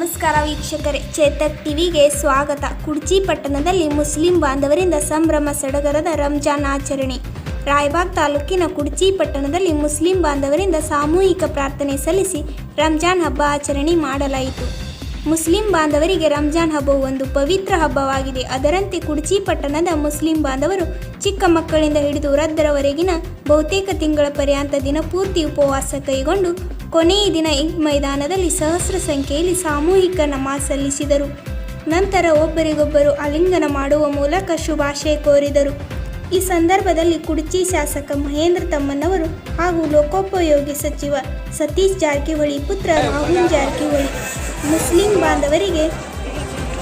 ವೀಕ್ಷಕರೇ. ಚೇತಕ್ ಟಿವಿಗೆ ಸ್ವಾಗತ. ಕುಡ್ಚಿ ಪಟ್ಟಣದಲ್ಲಿ ಮುಸ್ಲಿಂ ಬಾಂಧವರಿಂದ ಸಂಭ್ರಮ ಸಡಗರದ ರಂಜಾನ್ ಆಚರಣೆ. ರಾಯಬಾಗ್ ತಾಲೂಕಿನ ಕುಡ್ಚಿ ಪಟ್ಟಣದಲ್ಲಿ ಮುಸ್ಲಿಂ ಬಾಂಧವರಿಂದ ಸಾಮೂಹಿಕ ಪ್ರಾರ್ಥನೆ ಸಲ್ಲಿಸಿ ರಂಜಾನ್ ಹಬ್ಬ ಆಚರಣೆ ಮಾಡಲಾಯಿತು. ಮುಸ್ಲಿಂ ಬಾಂಧವರಿಗೆ ರಂಜಾನ್ ಹಬ್ಬವು ಒಂದು ಪವಿತ್ರ ಹಬ್ಬವಾಗಿದೆ. ಅದರಂತೆ ಕುಡ್ಚಿ ಪಟ್ಟಣದ ಮುಸ್ಲಿಂ ಬಾಂಧವರು ಚಿಕ್ಕ ಮಕ್ಕಳಿಂದ ಹಿಡಿದು ವೃದ್ಧರವರೆಗಿನ ಬಹುತೇಕ ತಿಂಗಳ ಪರ್ಯಂತ ದಿನ ಪೂರ್ತಿ ಉಪವಾಸ ಕೈಗೊಂಡು ಕೊನೆಯ ದಿನ ಈ ಮೈದಾನದಲ್ಲಿ ಸಹಸ್ರ ಸಂಖ್ಯೆಯಲ್ಲಿ ಸಾಮೂಹಿಕ ನಮಾಜ್ ಸಲ್ಲಿಸಿದರು. ನಂತರ ಒಬ್ಬರಿಗೊಬ್ಬರು ಆಲಿಂಗನ ಮಾಡುವ ಮೂಲಕ ಶುಭಾಶಯ ಕೋರಿದರು. ಈ ಸಂದರ್ಭದಲ್ಲಿ ಕುಡ್ಚಿ ಶಾಸಕ ಮಹೇಂದ್ರ ತಮ್ಮನವರು ಹಾಗೂ ಲೋಕೋಪಯೋಗಿ ಸಚಿವ ಸತೀಶ್ ಜಾರಕಿಹೊಳಿ ಪುತ್ರ ರಾಹುಲ್ ಜಾರಕಿಹೊಳಿ ಮುಸ್ಲಿಂ ಬಾಂಧವರಿಗೆ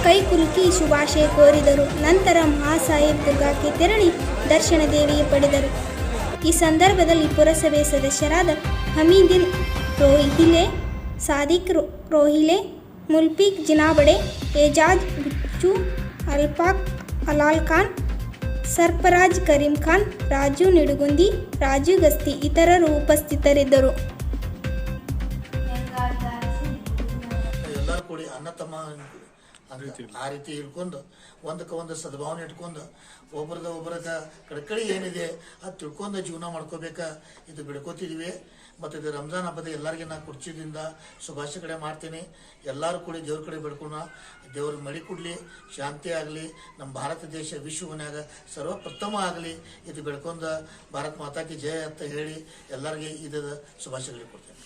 ಕೈ ಕುಲುಕಿ ಶುಭಾಶಯ ಕೋರಿದರು. ನಂತರ ಮಹಾಸಾಹೇಬ್ ದುರ್ಗಾಕ್ಕೆ ತೆರಳಿ ದರ್ಶನ ದೇವಿಗೆ ಪಡೆದರು. ಈ ಸಂದರ್ಭದಲ್ಲಿ ಪುರಸಭೆ ಸದಸ್ಯರಾದ ಹಮೀದಿನ್ ರೋಹಿಲೆ, ಸಾದಿಕ್ ರೋಹಿಲೆ ಮುಲ್ಪಿಕ್ ಜಿನಾಬಡೆ, ಏಜಾಜ್ ಬಿಚ್ಚು ಅಲ್ಪಾಕ್ ಅಲಾಲ್ ಖಾನ್ ಸರ್ಫರಾಜ್ ಕರೀಂ ಖಾನ್, ರಾಜು ನಿಡುಗುಂದಿ, ರಾಜು ಗಸ್ತಿ ಇತರರು ಉಪಸ್ಥಿತರಿದ್ದರು. ಕೂಡಿ ಅನ್ನ ತಮ್ಮ ಆ ರೀತಿ ಇಳ್ಕೊಂಡು ಒಂದಕ್ಕೆ ಒಂದು ಸದ್ಭಾವನೆ ಇಟ್ಕೊಂಡು ಒಬ್ರದ ಒಬ್ಬರದ ಕಡ್ಕಳಿ ಏನಿದೆ ಅದು ತಿಳ್ಕೊಂಡು ಜೀವನ ಮಾಡ್ಕೋಬೇಕಾ ಇದು ಬಿಡ್ಕೋತಿದ್ವಿ. ಮತ್ತು ಇದು ರಂಜಾನ್ ಹಬ್ಬದ ಎಲ್ಲರಿಗೆ ನಾ ಕುರ್ಚಿದಿಂದ ಶುಭಾಶಯ ಕಡೆ ಮಾಡ್ತೀನಿ. ಎಲ್ಲರೂ ಕೂಡಿ ದೇವ್ರ ಕಡೆ ಬಿಡ್ಕೊಣ ದೇವ್ರ ಮಳಿ ಕೊಡಲಿ ಶಾಂತಿ ಆಗಲಿ ನಮ್ಮ ಭಾರತ ದೇಶ ವಿಶ್ವನಾಗ ಸರ್ವಪ್ರಥಮ ಆಗಲಿ ಇದು ಬೆಳ್ಕೊಂಡು ಭಾರತ್ ಮಾತಾಕಿ ಜಯ ಅಂತ ಹೇಳಿ ಎಲ್ಲರಿಗೆ ಇದು ಶುಭಾಶಯಗಳು ಕೊಡ್ತೀನಿ.